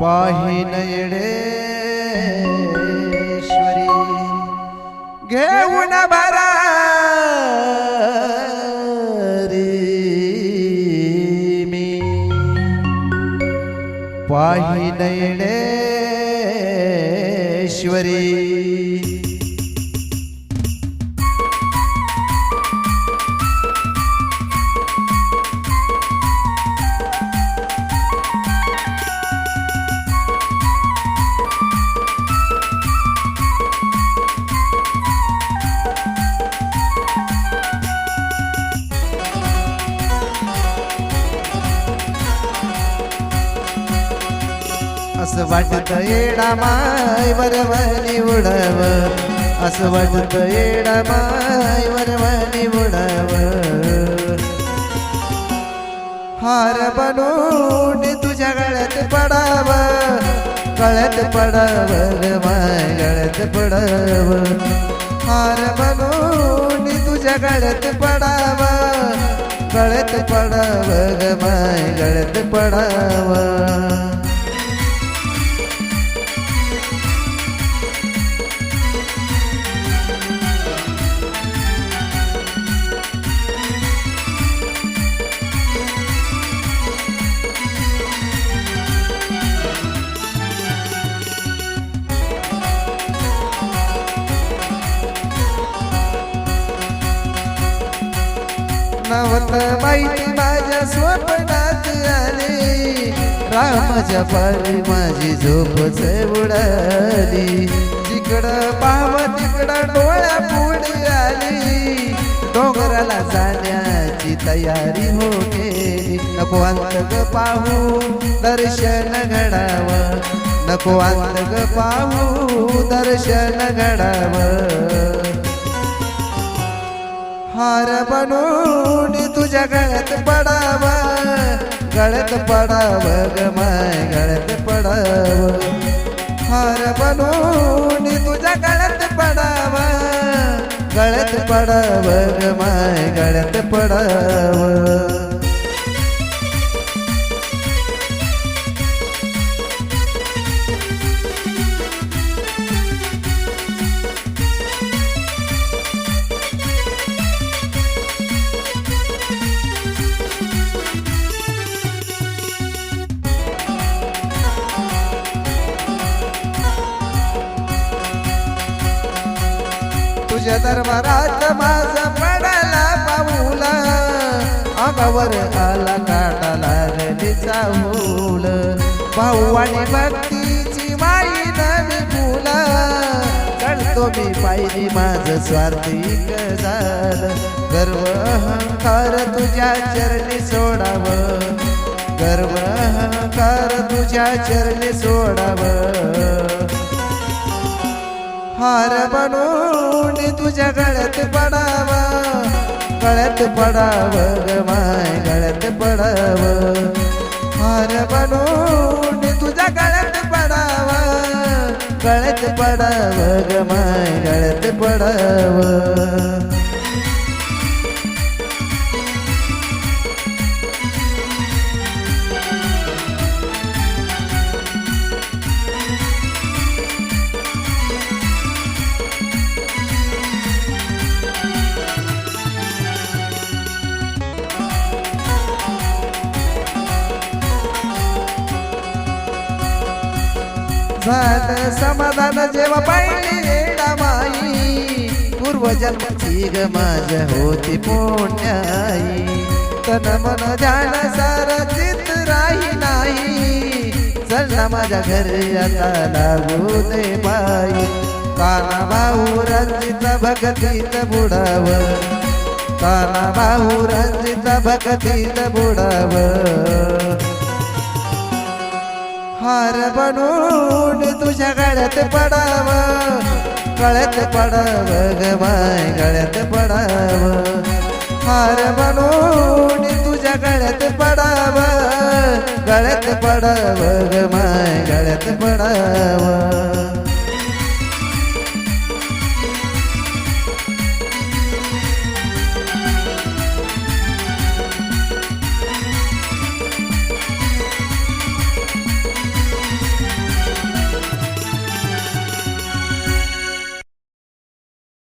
पाहिन येडेश्वरी घेऊन भरारी मी पाहिन येडेश्वरी असं वाटत येडा माय वरवणी उडव. असं वाटत येडा माय वरवणी उडव. हार बनून तुझ्या गळ्यात पडाव. गळ्यात पडाव ग माय गळ्यात पडाव. हार बनून तुझ्या गळ्यात पडाव. गळ्यात पडाव माय गळ्यात पडाव. नवत बाई माझ्या स्वप्नात आली. रामाच्या पारी माझी झोपच उडाली. जिकडं पाहाव तिकडं डोळ्या पुढे आली. डोंगराला जाण्याची तयारी हो गेली. नको अंतग पाहू दर्शन घडावं. नको अंतग पाहू दर्शन घडावं. हार बनून तुझ्या गळ्यात पडावा गळत पडाव ग माय गळत पडाव. हार बनून तुझ्या गळ्यात पडाव गळत पडाव ग माय गळत पडाव. तुझ्या दरबारात माझ पडला पाऊला. अंगावर आला काटाला रलीचा होल भाऊ आणि भक्तीची माई नवी फुला. चढतो मी पायरी माझ स्वार्थिक झालं. गर्व अहंकार तुझ्या चरणी सोडावं. गर्व अहंकार तुझ्या चरणी सोडावं. हार बनून तुझ्या गळ्यात पडावा. गळ्यात पडाव ग माय गळ्यात पडाव. हार बनून तुझ्या गळ्यात पडावा. गळ्यात पडाव ग माय गळ्यात पडाव. झालं समाधान जेव्हा पाहिले येडा माई पूर्वजन्मची ग माझ होती पुण्याई. तन मन ध्यान सार चित राही नाही चल माझ्या घरी आता लागू दे बाई. काना भाऊ रंजित भगतीत बुडाव. काना भाऊ रंजित भगतीत बुडाव. हार बनून तुझ्या गळ्यात पडाव. गळ्यात पडाव ग माय गळ्यात पडाव. हार बनून तुझ्या गळ्यात पडाव. गळ्यात पडाव ग माय गळ्यात पडाव.